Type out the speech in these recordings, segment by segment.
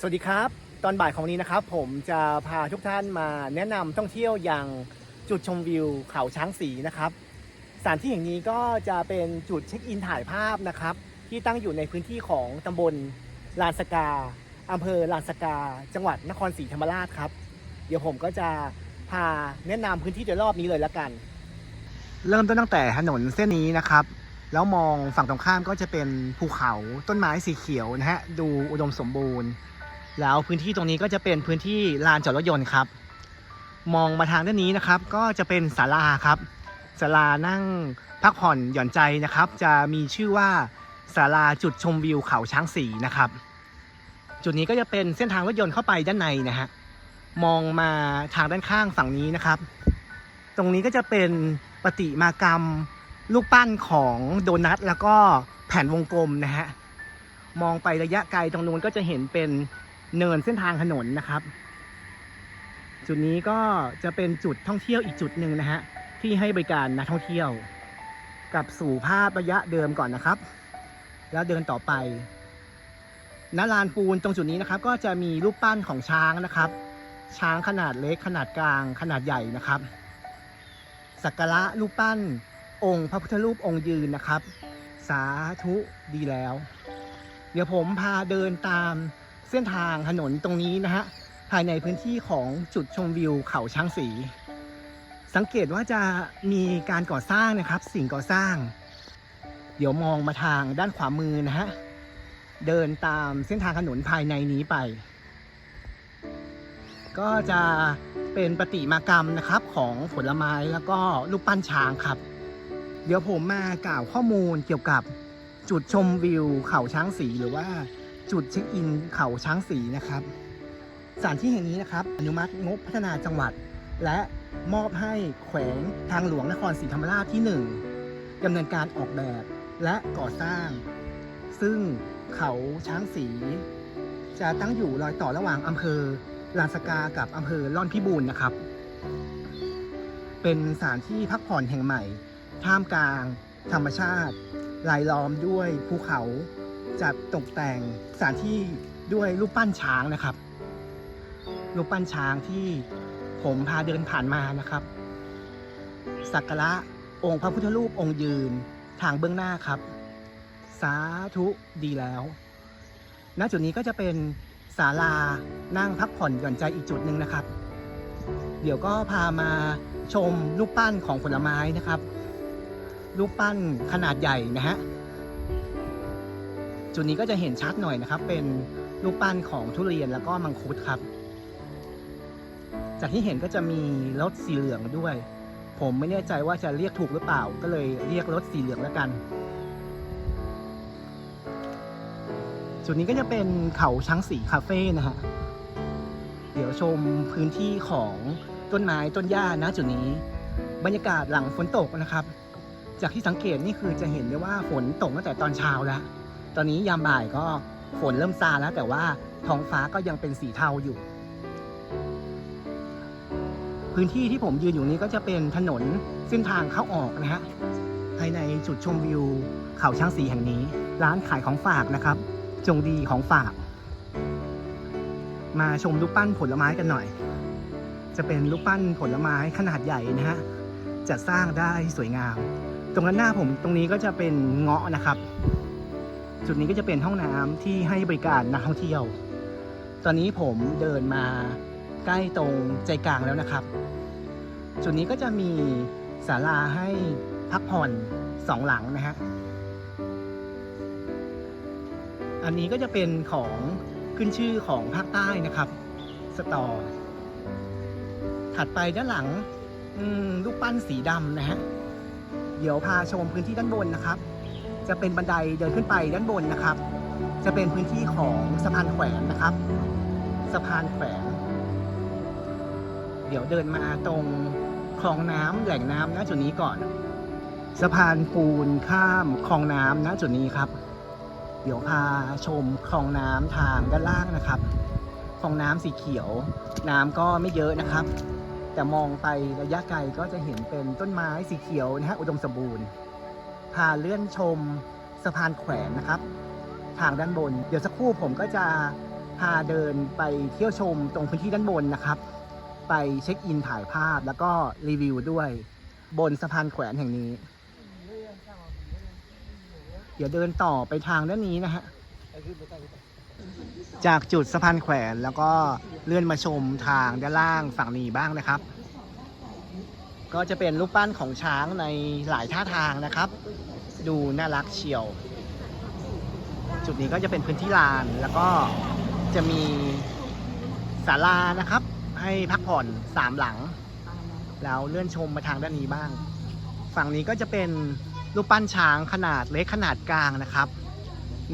สวัสดีครับ ตอนบ่ายของนี้นะครับ ผมจะพาทุกท่านมาแนะนำท่องเที่ยวอย่างจุดชมวิวเขาช้างสีนะครับสถานที่แห่งนี้ก็จะเป็นจุดเช็คอินถ่ายภาพนะครับ ที่ตั้งอยู่ในพื้นที่ของตำบลลานสกาอำเภอลานสกา จังหวัดนครศรีธรรมราชครับ เดี๋ยวผมก็จะพาแนะนำพื้นที่โดยรอบนี้เลยละกัน เริ่มต้นตั้งแต่ถนนเส้นนี้นะครับแล้วมองฝั่งตรงข้ามก็จะเป็นภูเขาต้นไม้สีเขียวนะฮะดูอุดมสมบูรณ์ แล้วพื้นที่ตรงนี้ก็จะเป็นพื้นที่ลานจอดรถยนต์ครับ มองมาทางด้านนี้นะครับ ก็จะเป็นศาลาครับศาลานั่งพักผ่อนหย่อนใจนะครับ จะมีชื่อว่าศาลาจุดชมวิวเขาช้างสีนะครับ จุดนี้ก็จะเป็นเส้นทางรถยนต์เข้าไปด้านในนะฮะมองมาทางด้านข้างฝั่งนี้นะครับ ตรงนี้ก็จะเป็นปฏิมากรรมลูกปั้นของโดนัทแล้วก็แผ่นวงกลมนะฮะมองไประยะไกลตรงนู้นก็จะเห็นเป็น เนินเส้นทางถนนนะครับ จุดนี้ก็จะเป็นจุดท่องเที่ยวอีกจุดหนึ่งนะฮะที่ให้บริการนักท่องเที่ยวกลับสู่ภาพระยะเดิมก่อนนะครับ แล้วเดินต่อไปณลานปูนตรงจุดนี้นะครับ ก็จะมีรูปปั้นของช้างนะครับ ช้างขนาดเล็กขนาดกลางขนาดใหญ่นะครับสักการะรูปปั้น องค์พระพุทธรูปองค์ยืนนะครับ สาธุดีแล้ว เดี๋ยวผมพาเดินตาม เส้นทางถนนตรงนี้นะฮะภายในพื้นที่ของจุดชมวิวเขาช้างสี สังเกตว่าจะมีการก่อสร้างนะครับ สิ่งก่อสร้าง เดี๋ยวมองมาทางด้านขวามือนะฮะเดินตามเส้นทางถนนภายในนี้ไป ก็จะเป็นประติมากรรมนะครับของผลไม้แล้วก็รูปปั้นช้างครับ เดี๋ยวผมมากล่าวข้อมูลเกี่ยวกับจุดชมวิวเขาช้างสีหรือว่า จุดเช็คอินเขาช้างสีนะครับสถานที่แห่งนี้นะครับ อนุมัติงบพัฒนาจังหวัด และมอบให้แขวงทางหลวงนครศรีธรรมราชที่ 1ดำเนินการออกแบบและก่อสร้าง ซึ่งเขาช้างสีจะตั้งอยู่รอยต่อระหว่างอำเภอลานสกากับอำเภอล่อนพิบูลนะครับ เป็นสถานที่พักผ่อนแห่งใหม่ ท่ามกลาง ธรรมชาติรายล้อมด้วยภูเขา จัดตกแต่งสถานที่ด้วยรูปปั้นช้างนะครับ รูปปั้นช้างที่ผมพาเดินผ่านมานะครับ สักการะองค์พระพุทธรูปองค์ยืนทางเบื้องหน้าครับ สาธุดีแล้ว ณ จุดนี้ก็จะเป็นศาลานั่งพักผ่อนหย่อนใจอีกจุดหนึ่งนะครับ เดี๋ยวก็พามาชมรูปปั้นของผลไม้นะครับ รูปปั้นขนาดใหญ่นะฮะ จุดนี้ก็จะเห็นชัดหน่อยนะครับ เป็นรูปปั้นของทุเรียนแล้วก็มังคุดครับ จากที่เห็นก็จะมีรถสีเหลืองด้วย ผมไม่แน่ใจว่าจะเรียกถูกหรือเปล่า ก็เลยเรียกรถสีเหลืองแล้วกัน จุดนี้ก็จะเป็นเขาช้างสีคาเฟ่นะฮะ เดี๋ยวชมพื้นที่ของต้นไม้ต้นหญ้านะจุดนี้ บรรยากาศหลังฝนตกนะครับ จากที่สังเกตนี่คือจะเห็นได้ว่าฝนตกตั้งแต่ตอนเช้าแล้ว ตอนนี้ยามบ่ายก็ฝนเริ่มซาแล้วแต่ว่าท้องฟ้าก็ยังเป็นสีเทาอยู่ พื้นที่ที่ผมยืนอยู่นี้ก็จะเป็นถนนเส้นทางเข้าออกนะฮะภายในจุดชมวิวเขาช้างสีแห่งนี้ ร้านขายของฝากนะครับ จงดีของฝาก มาชมรูปปั้นผลไม้กันหน่อย จะเป็นรูปปั้นผลไม้ขนาดใหญ่นะฮะจัดสร้างได้สวยงาม ตรงนั้นหน้าผมตรงนี้ก็จะเป็นเงาะนะครับ จุดนี้ก็จะเป็นห้องน้ำที่ให้บริการนักท่องเที่ยว ตอนนี้ผมเดินมาใกล้ตรงใจกลางแล้วนะครับ จุดนี้ก็จะมีศาลาให้พักผ่อนสองหลังนะฮะ อันนี้ก็จะเป็นของขึ้นชื่อของภาคใต้นะครับ สตอ ถัดไปด้านหลังอืมรูปปั้นสีดำนะฮะ เดี๋ยวพาชมพื้นที่ด้านบนนะครับ จะเป็นบันไดเดินขึ้นไปด้านบนนะครับ จะเป็นพื้นที่ของสะพานแขวนนะครับ สะพานแขวนเดี๋ยวเดินมาตรงคลองน้ำแหล่งน้ำณจุดนี้ก่อน สะพานปูนข้ามคลองน้ำณจุดนี้ครับ เดี๋ยวพาชมคลองน้ำทางด้านล่างนะครับคลองน้ำสีเขียว น้ำก็ไม่เยอะนะครับ แต่มองไประยะไกลก็จะเห็นเป็นต้นไม้สีเขียวนะฮะอุดมสมบูรณ์ พาเลื่อนชมสะพานแขวนนะครับ ทางด้านบน เดี๋ยวสักครู่ผมก็จะพาเดินไปเที่ยวชมตรงพื้นที่ด้านบนนะครับ ไปเช็คอินถ่ายภาพแล้วก็รีวิวด้วย บนสะพานแขวนแห่งนี้ เดี๋ยวเดินต่อไปทางด้านนี้นะฮะจากจุดสะพานแขวนแล้วก็เลื่อนมาชมทางด้านล่างฝั่งนี้บ้างนะครับ ก็จะเป็นรูปปั้นของช้างในหลายท่าทางนะครับ ดูน่ารักเชียว จุดนี้ก็จะเป็นพื้นที่ลานแล้วก็จะมีศาลานะครับ ให้พักผ่อนสามหลัง แล้วเลื่อนชมมาทางด้านนี้บ้าง ฝั่งนี้ก็จะเป็นรูปปั้นช้างขนาดเล็กขนาดกลางนะครับ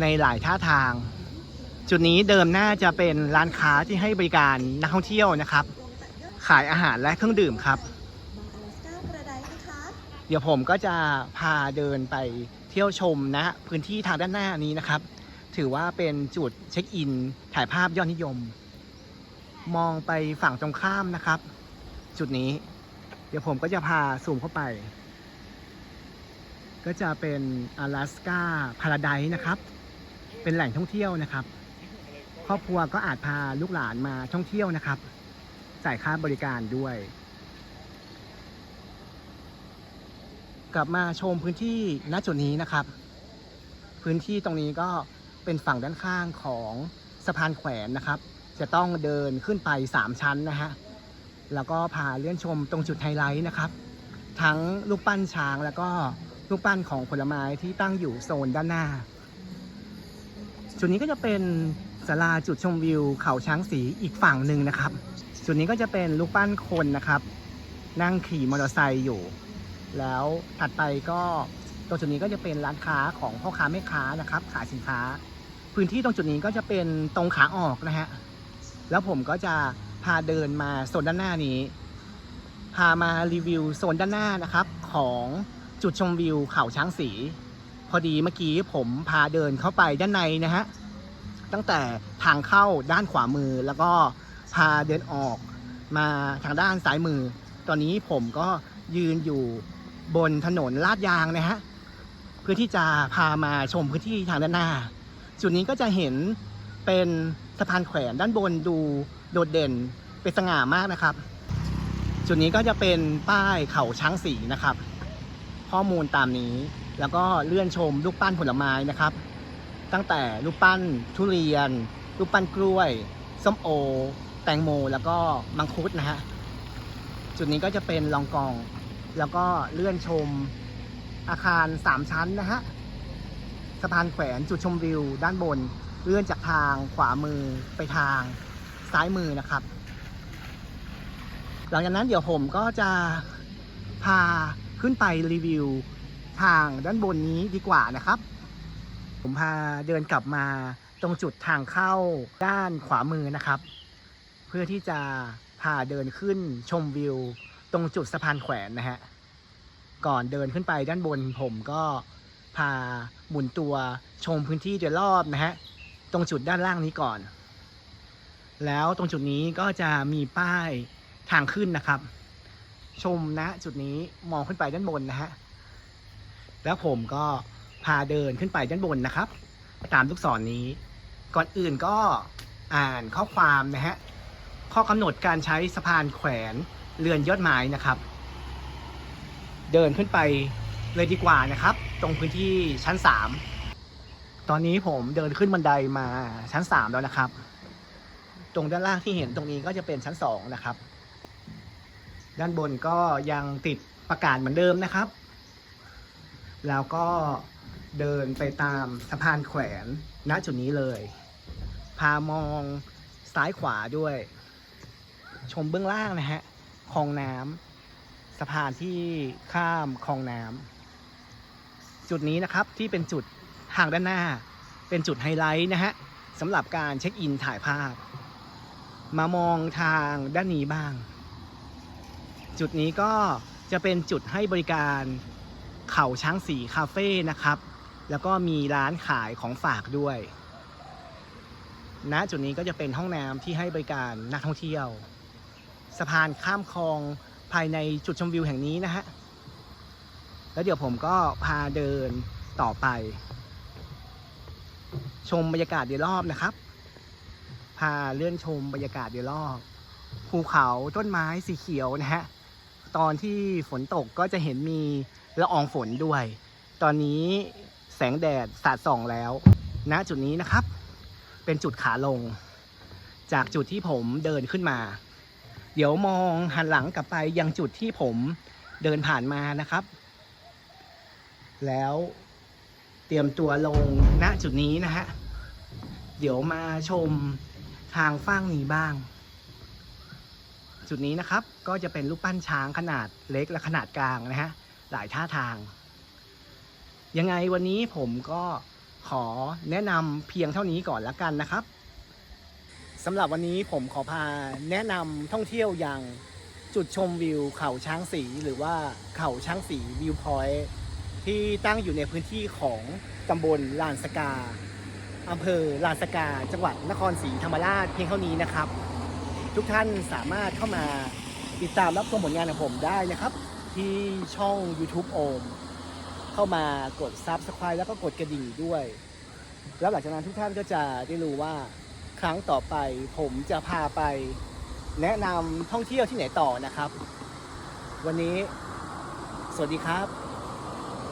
ในหลายท่าทาง จุดนี้เดิมน่าจะเป็นร้านค้าที่ให้บริการนักท่องเที่ยวนะครับ ขายอาหารและเครื่องดื่มครับ เดี๋ยวผมก็จะพาเดินไปเที่ยวชมนะพื้นที่ทางด้านหน้านี้นะครับ ถือว่าเป็นจุดเช็คอิน ถ่ายภาพยอดนิยม มองไปฝั่งตรงข้ามนะครับ จุดนี้ เดี๋ยวผมก็จะพาซูมเข้าไป ก็จะเป็น阿拉斯ก้าพาราไดนะครับ เป็นแหล่งท่องเที่ยวนะครับ ครอบครัวก็อาจพาลูกหลานมาท่องเที่ยวนะครับ จ่ายค่าบริการด้วย กลับมาชมพื้นที่ณจุดนี้นะครับ พื้นที่ตรงนี้ก็เป็นฝั่งด้านข้างของสะพานแขวนนะครับ จะต้องเดินขึ้นไป 3 ชั้นนะฮะแล้วก็พาเลื่อนชมตรงจุดไฮไลท์นะครับ ทั้งรูปปั้นช้างแล้วก็รูปปั้นของผลไม้ที่ตั้งอยู่โซนด้านหน้า จุดนี้ก็จะเป็นศาลาจุดชมวิวเขาช้างสีอีกฝั่งหนึ่งนะครับ จุดนี้ก็จะเป็นรูปปั้นคนนะครับ นั่งขี่มอเตอร์ไซค์อยู่ แล้วถัดไปก็ตรงจุดนี้ก็จะเป็นร้านค้าของพ่อค้าแม่ค้านะครับ ขายสินค้า พื้นที่ตรงจุดนี้ก็จะเป็นตรงขาออกนะฮะแล้วผมก็จะพาเดินมาโซนด้านหน้านี้ พามารีวิวโซนด้านหน้านะครับของจุดชมวิวเขาช้างสี พอดีเมื่อกี้ผมพาเดินเข้าไปด้านในนะฮะตั้งแต่ทางเข้าด้านขวามือแล้วก็พาเดินออกมาทางด้านซ้ายมือ ตอนนี้ผมก็ยืนอยู่ บนถนนลาดยางนะฮะเพื่อที่จะพามาชมพื้นที่ทางด้านหน้า จุดนี้ก็จะเห็นเป็นสะพานแขวนด้านบนดูโดดเด่นเป็นสง่ามากนะครับ จุดนี้ก็จะเป็นป้ายเขาช้างสีนะครับ ข้อมูลตามนี้แล้วก็เลื่อนชมรูปปั้นผลไม้นะครับ ตั้งแต่รูปปั้นทุเรียน รูปปั้นกล้วยส้มโอ แตงโม แล้วก็มังคุดนะฮะจุดนี้ก็จะเป็นลองกอง แล้วก็เลื่อนชมอาคาร 3 ชั้นนะฮะสะพานแขวนจุดชมวิว ด้านบน เลื่อนจากทางขวามือไปทางซ้ายมือนะครับ หลังจากนั้นเดี๋ยวผมก็จะพาขึ้นไปรีวิวทางด้านบนนี้ดีกว่านะครับ ผมพาเดินกลับมาตรงจุดทางเข้าด้านขวามือนะครับ เพื่อที่จะพาเดินขึ้นชมวิว ตรงจุดสะพานแขวนนะฮะ ก่อนเดินขึ้นไปด้านบนผมก็พาหมุนตัวชมพื้นที่โดยรอบนะฮะ ตรงจุดด้านล่างนี้ก่อน แล้วตรงจุดนี้ก็จะมีป้ายทางขึ้นนะครับ ชมนะจุดนี้มองขึ้นไปด้านบนนะฮะ แล้วผมก็พาเดินขึ้นไปด้านบนนะครับ ตามลูกศรนนี้ ก่อนอื่นก็อ่านข้อความนะฮะ ข้อกำหนดการใช้สะพานแขวน เรือนยอดไม้นะครับ เดินขึ้นไปเลยดีกว่านะครับ ตรงพื้นที่ชั้น3ตอนนี้ผมเดินขึ้นบันไดมาชั้น3แล้วนะครับ ตรงด้านล่างที่เห็นตรงนี้ก็จะเป็นชั้น2นะครับ ด้านบนก็ยังติดประกาศเหมือนเดิมนะครับ แล้วก็เดินไปตามสะพานแขวนณจุดนี้เลย พามองซ้ายขวาด้วย ชมเบื้องล่างนะฮะ คลองน้ำสะพานที่ข้ามคลองน้ำจุดนี้นะครับที่เป็นจุดทางด้านหน้า เป็นจุดไฮไลท์นะฮะสำหรับการเช็คอินถ่ายภาพ มามองทางด้านนี้บ้าง จุดนี้ก็จะเป็นจุดให้บริการเขาช้างสีคาเฟ่นะครับ แล้วก็มีร้านขายของฝากด้วยณจุดนี้ก็จะเป็นห้องน้ำที่ให้บริการนักท่องเที่ยว สะพานข้ามคลองภายในจุดชมวิวแห่งนี้นะฮะ แล้วเดี๋ยวผมก็พาเดินต่อไป ชมบรรยากาศโดยรอบนะครับ พาเลื่อนชมบรรยากาศโดยรอบ ภูเขาต้นไม้สีเขียวนะฮะ ตอนที่ฝนตกก็จะเห็นมีละอองฝนด้วย ตอนนี้แสงแดดสาดส่องแล้วณจุดนี้นะครับ เป็นจุดขาลง จากจุดที่ผมเดินขึ้นมา เดี๋ยวมองหันหลังกลับไปยังจุดที่ผมเดินผ่านมานะครับ แล้วเตรียมตัวลงณจุดนี้นะฮะ เดี๋ยวมาชมทางฟ้างนี้บ้าง จุดนี้นะครับก็จะเป็นรูปปั้นช้างขนาดเล็กและขนาดกลางนะฮะ หลายท่าทาง ยังไงวันนี้ผมก็ขอแนะนำเพียงเท่านี้ก่อนละกันนะครับ สำหรับวันนี้ผมขอพาแนะนำท่องเที่ยวอย่างจุดชมวิวเขาช้างสีหรือว่าเขาช้างสีวิวพอยท์ที่ตั้งอยู่ในพื้นที่ของตำบลลานสกาอำเภอลานสกา จังหวัดนครศรีธรรมราชเพียงเท่านี้นะครับ ทุกท่านสามารถเข้ามาติดตามรับชมผลงานของผมได้นะครับ ที่ช่อง YouTube โอมเข้ามากด Subscribe แล้วก็กดกระดิ่งด้วย แล้วหลังจากนั้นทุกท่านก็จะได้รู้ว่า รั้งต่อไปผมจะพาไปแนะนำท่องเที่ยวที่ไหนต่อนะครับ วันนี้ สวัสดีครับ